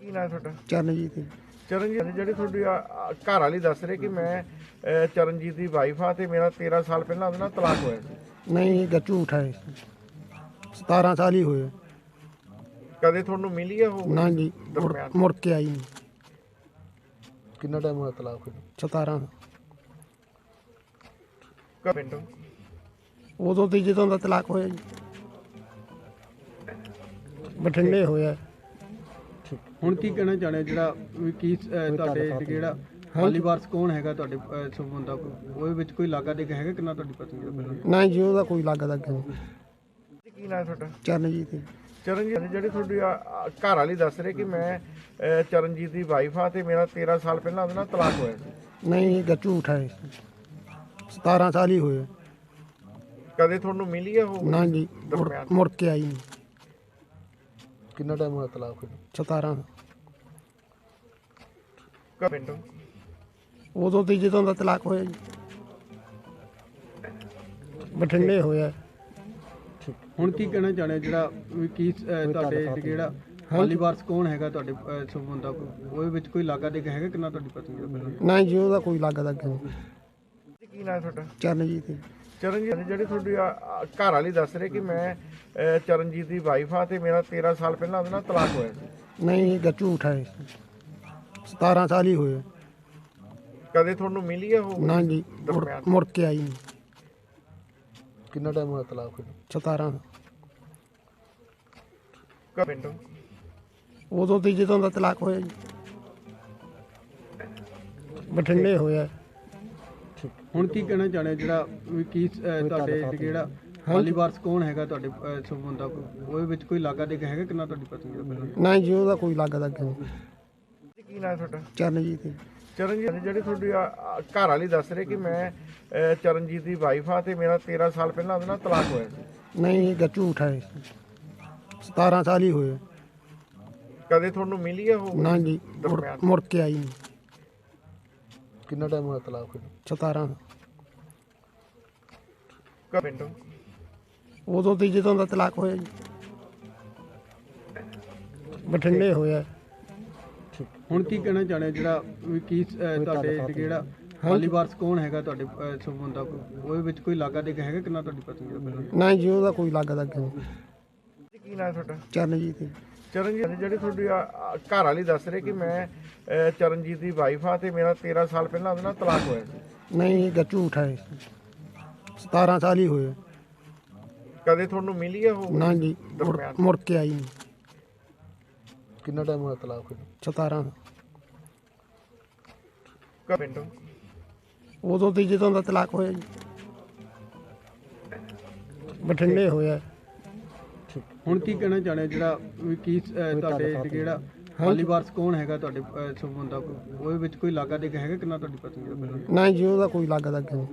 ਕੀ ਨਾਮ ਤੁਹਾਡਾ? ਚਰਨਜੀਤ ਜੀ। ਚਰਨਜੀਤ ਜਿਹੜੀ ਤੁਹਾਡੀ ਆ- ਆ ਘਰ ਵਾਲੀ ਦੱਸ ਰਹੀ ਕਿ ਮੈਂ ਚਰਨਜੀਤ ਦੀ ਵਾਈਫ ਆ ਤੇ ਮੇਰਾ 13 ਸਾਲ ਪਹਿਲਾਂ ਉਹਦੇ ਨਾਲ ਤਲਾਕ ਹੋਇਆ ਸੀ। ਨਹੀਂ ਇਹ ਝੂਠ ਹੈ 17 ਸਾਲ ਹੀ ਹੋਏ। ਕਦੇ ਤੁਹਾਨੂੰ ਮਿਲੀ ਆ ਉਹ ਨਾ ਜੀ ਮੁੜ- ਕੇ ਆਈ ਨਹੀਂ। ਕਿੰਨਾ ਟਾਈਮ ਹੋਇਆ ਤਲਾਕ ਹੋਏ 17 ਕ- ਪਿੰਡ? ਉਦੋਂ ਤੇ ਜਦੋਂ ਦਾ ਤਲਾਕ ਹੋਇਆ ਜੀ। ਬਠਿੰਡੇ ਹੋਇਆ। ਹੁਣ ਕੀ ਕਹਿਣਾ ਚਾਹੁੰਦੇ ਹੋ? ਜਿਹੜਾ ਵੀ ਕੀ ਅਹ, ਤੁਹਾਡੇ ਜਿਹੜਾ ਹਾਲੀ ਵਾਰਸ ਕੌਣ ਹੈਗਾ ਤੁਹਾਡੇ ਅਹ, ਸੰਬੰਧ ਦਾ ਕੋਈ ਉਹਦੇ ਵਿੱਚ ਕੋਈ ਲਾਗਾ ਦੇ ਹੈਗਾ ਕਿੰਨਾ ਤੁਹਾਡੀ ਪਤਨੀ ਦਾ ਪਹਿਲਾਂ ਨਾ ਜੀ ਉਹਦਾ ਕੋਈ ਲੱਗਦਾ ਕਿਉਂ? ਕੀ ਨਾਮ ਤੁਹਾਡਾ? ਚਰਨਜੀਤ। ਚਰਨਜੀਤ ਜਿਹੜੀ ਤੁਹਾਡੀ ਆ- ਆ ਘਰ ਵਾਲੀ ਦੱਸ ਰਹੀ ਕਿ ਮੈਂ ਅਹ, ਚਰਨਜੀਤ ਦੀ ਵਾਈਫ ਆ ਤੇ ਮੇਰਾ 13 ਸਾਲ ਪਹਿਲਾਂ ਉਹਦੇ ਨਾਲ ਤਲਾਕ ਹੋਇਆ ਸੀ। ਨਹੀਂ ਇਹ ਝੂਠ ਹੈ। 17 ਸਾਲ ਹੀ ਹੋਏ। ਕਦੇ ਤੁਹਾਨੂੰ ਮਿਲੀ ਆ ਉਹ? ਨਾ ਜੀ। ਮੁੜ ਕੇ ਆਈ ਨਹੀਂ। ਕਿੰਨਾ ਟਾਈਮ ਹੋਇਆ ਤਲਾਕ ਹੋਏ 17 ਕ- ਪਿੰਡ? ਉਦੋਂ ਤੇ ਜਦੋਂ ਦਾ ਤਲਾਕ ਹੋਇਆ ਜੀ। ਬਠਿੰਡੇ ਹੋਇਆ। ਹੁਣ ਕੀ ਕਹਿਣਾ ਚਾਹੁੰਦੇ ਹੋ? ਜਿਹੜਾ ਵੀ ਕੀ ਅਹ, ਤੁਹਾਡੇ ਜਿਹੜਾ ਹਾਲੀ ਵਾਰਸ ਕੌਣ ਹੈਗਾ ਤੁਹਾਡੇ ਅਹ, ਸੰਬੰਧ ਦਾ ਕੋਈ ਉਹਦੇ ਵਿੱਚ ਕੋਈ ਲਾਗਾ ਦੇ ਹੈਗਾ ਕਿੰਨਾ ਤੁਹਾਡੀ ਪਤਨੀ ਦਾ? ਪਹਿਲਾਂ ਨਾ ਜੀ ਉਹਦਾ ਕੋਈ ਲੱਗਦਾ ਕਿਉਂ? ਕੀ ਨਾਮ ਤੁਹਾਡਾ? ਚਰਨਜੀਤ ਜੀ। ਚਰਨਜੀਤ ਜਿਹੜੀ ਤੁਹਾਡੀ ਆ- ਆ ਘਰ ਵਾਲੀ ਦੱਸ ਰਹੀ ਕਿ ਮੈਂ ਚਰਨਜੀਤ ਦੀ ਵਾਈਫ ਆ ਤੇ ਮੇਰਾ 13 ਸਾਲ ਪਹਿਲਾਂ ਉਹਦੇ ਨਾਲ ਤਲਾਕ ਹੋਇਆ ਸੀ। ਨਹੀਂ ਇਹ ਝੂਠ ਹੈ। 17 ਸਾਲ ਹੀ ਹੋਏ। ਕਦੇ ਤੁਹਾਨੂੰ ਮਿਲੀ ਆ ਉਹ ਨਾ ਜੀ ਮੁੜ- ਦਰਮਿਆਨ। ਮੁੜ ਕੇ ਆਈ ਨਹੀਂ। ਕਿੰਨਾ ਟਾਈਮ ਹੋਇਆ ਤਲਾਕ ਹੋਏ 17 ਕ- ਪਿੰਡ? ਉਦੋਂ ਤੇ ਜਦੋਂ ਦਾ ਤਲਾਕ ਹੋਇਆ ਜੀ। ਬਠਿੰਡੇ ਹੋਇਆ। ਹੁਣ ਕੀ ਕਹਿਣਾ ਚਾਹੁੰਦੇ ਹੋ? ਜਿਹੜਾ ਵੀ ਕੀ ਅਹ, ਤੁਹਾਡੇ ਜਿਹੜਾ ਹਾਲੀ ਵਾਰਸ ਕੌਣ ਹੈਗਾ ਤੁਹਾਡੇ ਅਹ, ਦਾ ਕੋਈ ਉਹਦੇ ਵਿੱਚ ਕੋਈ ਲਾਗਾ ਦੇ ਹੈਗਾ ਕਿੰਨਾ ਤੁਹਾਡੀ ਪਤਨੀ ਦਾ ਪਹਿਲਾਂ ਨਾ ਜੀ ਉਹਦਾ ਕੋਈ ਲੱਗਦਾ ਕਿਉਂ? ਕੀ ਨਾਮ ਤੁਹਾਡਾ? ਚਰਨਜੀਤ ਜੀ। ਚਰਨਜੀਤ ਜਿਹੜੀ ਤੁਹਾਡੀ ਆ- ਆ ਘਰ ਵਾਲੀ ਦੱਸ ਰਹੀ ਕਿ ਮੈਂ ਅਹ, ਚਰਨਜੀਤ ਦੀ ਵਾਈਫ ਆ ਤੇ ਮੇਰਾ 13 ਸਾਲ ਪਹਿਲਾਂ ਉਹਦੇ ਨਾਲ ਤਲਾਕ ਹੋਇਆ ਸੀ। ਨਹੀਂ ਇਹ ਝੂਠ ਹੈ। 17 ਸਾਲ ਹੀ ਹੋਏ। ਕਦੇ ਤੁਹਾਨੂੰ ਮਿਲੀ ਆ ਉਹ ਨਾ ਜੀ। ਮੁੜ ਕੇ ਆਈ ਨਹੀਂ। ਕਿੰਨਾ ਟਾਈਮ ਹੋਇਆ ਤਲਾਕ ਹੋਏ 17 ਕ- ਪਿੰਡ? ਉਦੋਂ ਤੇ ਜਦੋਂ ਦਾ ਤਲਾਕ ਹੋਇਆ ਜੀ। ਬਠਿੰਡੇ ਹੋਇਆ। ਹੁਣ ਕੀ ਕਹਿਣਾ ਚਾਹੁੰਦੇ ਹੋ? ਜਿਹੜਾ ਵੀ ਕੀ ਅਹ, ਤੁਹਾਡੇ ਜਿਹੜਾ ਹਾਲੀ ਵਾਰਸ ਕੌਣ ਹੈਗਾ ਤੁਹਾਡੇ ਅਹ, ਸੰਬੰਧ ਦਾ ਕੋਈ ਉਹਦੇ ਵਿੱਚ ਕੋਈ ਲਾਗਾ ਦੇ ਹੈਗਾ ਕਿੰਨਾ ਤੁਹਾਡੀ ਪਤਨੀ ਦਾ? ਪਹਿਲਾਂ ਨਾ ਜੀ ਉਹਦਾ ਕੋਈ ਲੱਗਦਾ ਕਿਉਂ? ਕੀ ਨਾਮ ਤੁਹਾਡਾ? ਚਰਨਜੀਤ ਜੀ। ਚਰਨਜੀਤ ਜਿਹੜੀ ਤੁਹਾਡੀ ਘਰ ਵਾਲੀ ਦੱਸ ਰਹੀ ਕਿ ਮੈਂ ਚਰਨਜੀਤ ਦੀ ਵਾਈਫ ਆ ਤੇ ਮੇਰਾ 13 ਸਾਲ ਪਹਿਲਾਂ ਉਹਦੇ ਨਾਲ ਤਲਾਕ ਹੋਇਆ ਸੀ। ਨਹੀਂ ਇਹ ਝੂਠ ਹੈ। 17 ਸਾਲ ਹੀ ਹੋਏ। ਕਦੇ ਤੁਹਾਨੂੰ ਮਿਲੀ ਆ ਉਹ? ਨਾ ਜੀ ਮੁੜ- ਕੇ ਆਈ ਨਹੀਂ। ਕਿੰਨਾ ਟਾਈਮ ਹੋਇਆ ਤਲਾਕ ਹੋਏ 17 ਕ- ਪਿੰਡ ਉਦੋਂ ਤੇ ਜਦੋਂ ਦਾ ਤਲਾਕ ਹੋਇਆ ਜੀ। ਬਠਿੰਡੇ ਹੋਇਆ। ਹੁਣ ਕੀ ਕਹਿਣਾ ਚਾਹੁੰਦੇ ਹੋ? ਜਿਹੜਾ ਵੀ ਕੀ ਅਹ, ਤੁਹਾਡੇ ਜਿਹੜਾ ਹਾਲੀ ਵਾਰਸ ਕੌਣ ਹੈਗਾ ਤੁਹਾਡੇ ਅਹ, ਕੋਈ ਉਹਦੇ ਵਿੱਚ ਕੋਈ ਲਾਗਾ ਦੇ ਹੈਗਾ ਕਿੰਨਾ ਤੁਹਾਡੀ ਪਤਨੀ ਦਾ? ਪਹਿਲਾਂ ਨਾ ਜੀ ਉਹਦਾ ਕੋਈ ਲੱਗਦਾ ਕਿਉਂ